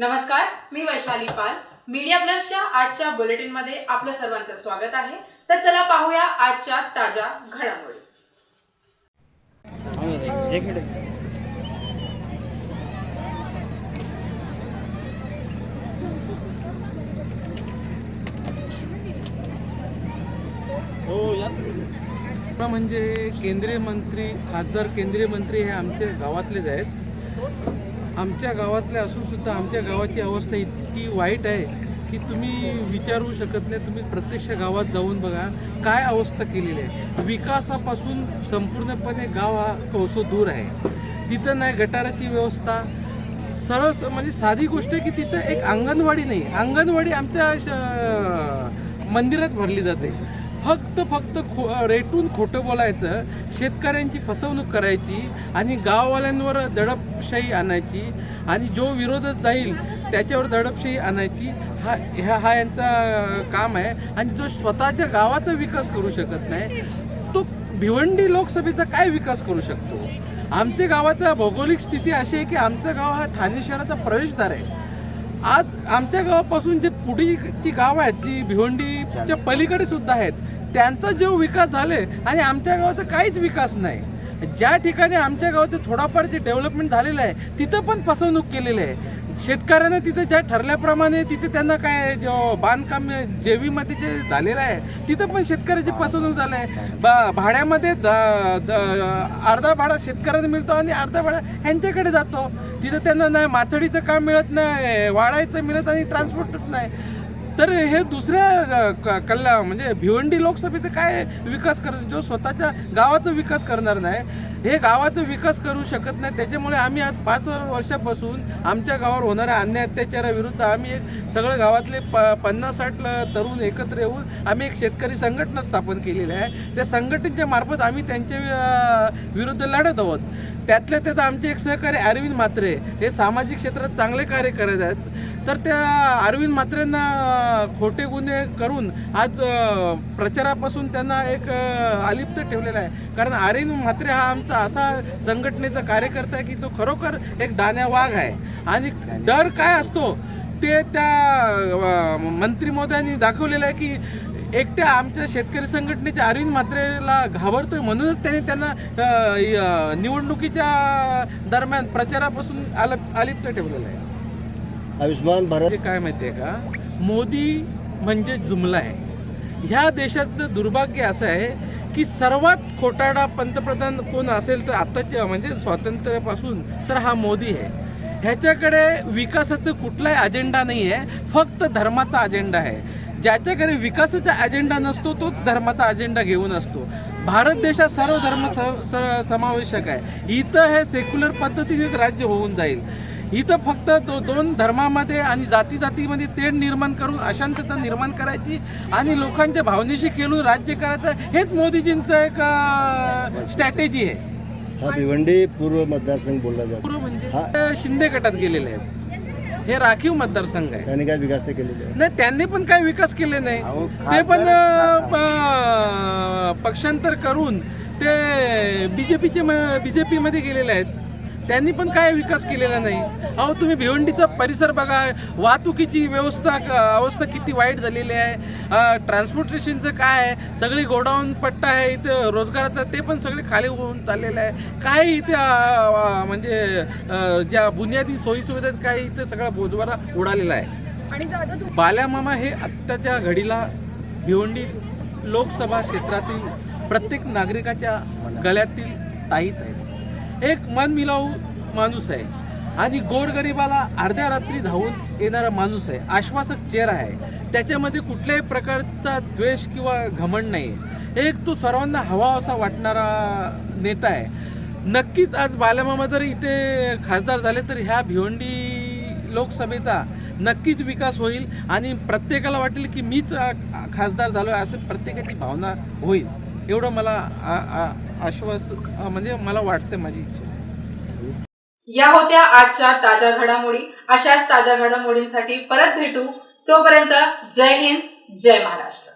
नमस्कार मी वैशाली पाल. मीडिया प्लसच्या आजच्या बुलेटिनमध्ये आपलं सर्वांचं स्वागत आहे. तर चला पाहूया आजच्या ताज्या घडामोडी. हो म्हणजे केंद्रीय मंत्री खासदार केंद्रीय मंत्री हे आमच्या गावातलेच आहेत. आमच्या गावातले असून सुद्धा आमच्या गावाची अवस्था इतकी वाईट आहे की तुम्ही विचारू शकत नाही. तुम्ही प्रत्यक्ष गावात जाऊन बघा काय अवस्था केलेली आहे. विकासापासून संपूर्णपणे गाव हा कोसो दूर आहे. तिथं नाही गटाराची व्यवस्था. सरळ म्हणजे साधी गोष्ट आहे की तिथं एक अंगणवाडी नाही. अंगणवाडी आमच्या श- मंदिरात भरली जाते. फक्त फक्त खो रेटून खोटं बोलायचं शेतकऱ्यांची फसवणूक करायची आणि गाववाल्यांवर दडपशाही आणायची आणि जो विरोधात जाईल त्याच्यावर दडपशाही आणायची हा ह्या हा यांचा काम आहे. आणि जो स्वतःच्या गावाचा विकास करू शकत नाही तो भिवंडी लोकसभेचा काय विकास करू शकतो? आमच्या गावाचा भौगोलिक स्थिती अशी आहे की आमचं गाव हा ठाणे शहराचा प्रवेशद्वार आहे. आज आमच्या गावापासून जे पुढीची गाव आहेत जी भिवंडीच्या पलीकडे सुद्धा आहेत त्यांचा जो विकास झाले आणि आमच्या गावाचा काहीच विकास नाही. ज्या ठिकाणी आमच्या गावाचं थोडाफार जे डेव्हलपमेंट झालेलं आहे तिथं पण फसवणूक केलेली आहे. शेतकऱ्यांना तिथे ज्या ठरल्याप्रमाणे तिथे त्यांना काय जो बांधकाम जेवीमध्ये जे झालेलं आहे तिथं पण शेतकऱ्याची फसवणूक झाली आहे. बा भाड्यामध्ये अर्धा भाडा शेतकऱ्यांना मिळतो आणि अर्धा भाडा ह्यांच्याकडे जातो. तिथं त्यांना नाही माथडीचं काम मिळत नाही वाढायचं मिळत आणि ट्रान्सपोर्ट नाही. तर हे दुसऱ्या कल्ला म्हणजे भिवंडी लोकसभेचं काय विकास करत जो स्वतःच्या गावाचा विकास करणार नाही हे गावाचा विकास करू शकत नाही. त्याच्यामुळे आम्ही आज पाच वर्षापासून आमच्या गावावर होणाऱ्या अन्याय अत्याचाराविरुद्ध आम्ही एक सगळं गावातले प पन्नास साठ तरुण एकत्र येऊन आम्ही एक शेतकरी संघटना स्थापन केलेली आहे. त्या संघटनेच्या मार्फत आम्ही त्यांच्या विरुद्ध लढत आहोत. त्यातल्या त्यात आमचे एक सहकारी अरविंद म्हात्रे हे सामाजिक क्षेत्रात चांगले कार्य करत आहेत. तर त्या अरविंद म्हात्रेंना खोटे गुन्हे करून आज प्रचारापासून त्यांना एक अलिप्त ठेवलेला आहे. कारण अरविंद म्हात्रे हा आमचा असा संघटनेचा कार्यकर्ता आहे की तो खरोखर एक डाण्या वाघ आहे. आणि डर काय असतो? ते त्या मंत्री महोदयांनी दाखवलेलं आहे की एकट्या आमच्या शेतकरी संघटनेच्या अरविंद म्हात्रेला घाबरतोय म्हणूनच त्यांनी त्यांना निवडणुकीच्या दरम्यान प्रचारापासून आल अलिप्त ठेवलेलं आहे. आयुष्मान भारत म्हणजे काय माहिती आहे का? मोदी म्हणजे जुमला आहे. ह्या देशाचं दुर्भाग्य असं आहे की सर्वात खोटाडा पंतप्रधान कोण असेल तर आत्ताच्या म्हणजे स्वातंत्र्यापासून तर हा मोदी आहे. ह्याच्याकडे विकासाचं कुठलाही अजेंडा नाही आहे फक्त धर्माचा अजेंडा आहे. ज्याच्याकडे विकासाचा अजेंडा नसतो तोच धर्माचा अजेंडा घेऊन असतो. भारत देशात सर्व धर्म स- स- समावेशक आहे. इथं हे सेक्युलर पद्धतीचेच राज्य होऊन जाईल. इथं फक्त दो दोन धर्मामध्ये आणि जाती जातीमध्ये तेढ निर्माण करून अशांतता निर्माण करायची आणि लोकांच्या भावनेशी खेळून राज्य करायचं हेच मोदीजींचं एक स्ट्रॅटेजी आहे. हा भिवंडी पूर्व मतदारसंघ बोलला जातो. पूर्व म्हणजे हा. शिंदे गटात गेलेले आहेत. हे राखीव मतदारसंघ आहे. त्याने काय विकास केलेले आहे नाही त्यांनी पण काही विकास केले नाही. अहो, ते पण खासदार- अ, पक्षांतर करून ते बीजेपीचे बीजेपी मध्ये गेलेले आहेत. त्यांनी पण काय विकास केलेला नाही. अहो तुम्ही भिवंडीचा परिसर बघा. वाहतुकीची व्यवस्था अवस्था किती वाईट झालेली आहे. ट्रान्सपोर्टेशनचं काय आहे? सगळी गोडाऊन पट्टा आहे इथं रोजगाराचं ते पण सगळे खाली होऊन चाललेलं आहे. काय इथे म्हणजे ज्या बुनियादी सोयीसुविधा काय इथे सगळा बोजवारा उडालेला आहे. बाल्यामामा हे आत्ताच्या घडीला भिवंडी लोकसभा क्षेत्रातील प्रत्येक नागरिकाच्या गळ्यातील ताईत आहे एक मन मिलावू माणूस आहे. आणि गोरगरिबाला अर्ध्या रात्री धावून येणारा माणूस आहे. आश्वासक चेहरा आहे. त्याच्यामध्ये कुठल्याही प्रकारचा द्वेष किंवा घमंड नाही एक तो सर्वांना हवा असा वाटणारा नेता आहे. नक्कीच आज बालमामा जर इथे खासदार झाले तर ह्या भिवंडी लोकसभेचा नक्कीच विकास होईल आणि प्रत्येकाला वाटेल की मीच खासदार झालो आहे असं प्रत्येकाची भावना होईल. एवढं मला आ- आ- आश्वास म्हणजे मला वाटते माझी इच्छा. या होत्या आजच्या ताज्या घडामोडी. अशाच ताज्या घडामोडींसाठी परत भेटू. तोपर्यंत जय हिंद जय महाराष्ट्र.